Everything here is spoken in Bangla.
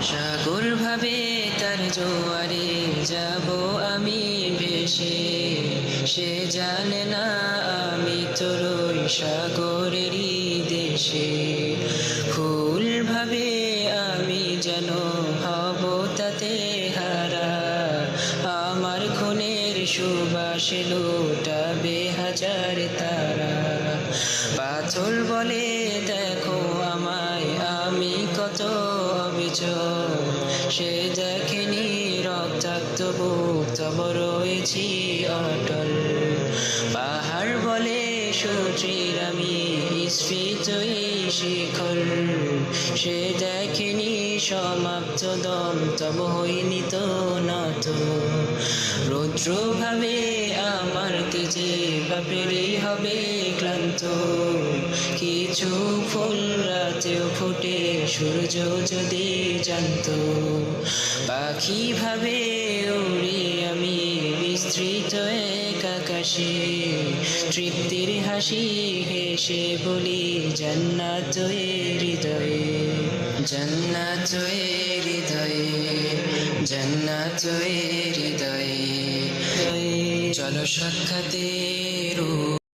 সাগর ভাবে তার জোয়ারে যাব আমি ভেসে। সে জানে না আমি তোর ওই সাগরেরই দেশে। ফুল ভাবে আমি যেন হব তাতে হারা। আমার খুনের সুবাসে লুটাবে হাজার তারা। পাথর বলে দেখো আমায় আমি কত অবিচল সে দেখেনি রক্তাক্ত বুক তব রয়েছি অটল। পাহাড় বলে সূত্রের আমি স্ফীত শিখর। সে দেখেনি সমাপ্ত দম, তব হইনি তো নত। রৌদ্র ভাবে আমার তেজে বাপেরই হবে ক্লান্ত। কিছু ফুল রাতেও ফুটে সূর্য যদি জানত। পাখি ভাবে উড়ি আমি, বিস্তৃত এক আকাশে। তৃপ্তির হাসি হেসে বলি, জান্নাত হৃদয়ে জান্নাত হৃদয়ে জান্নাত হৃদয়ে। চলো সাক্ষাতে রূপ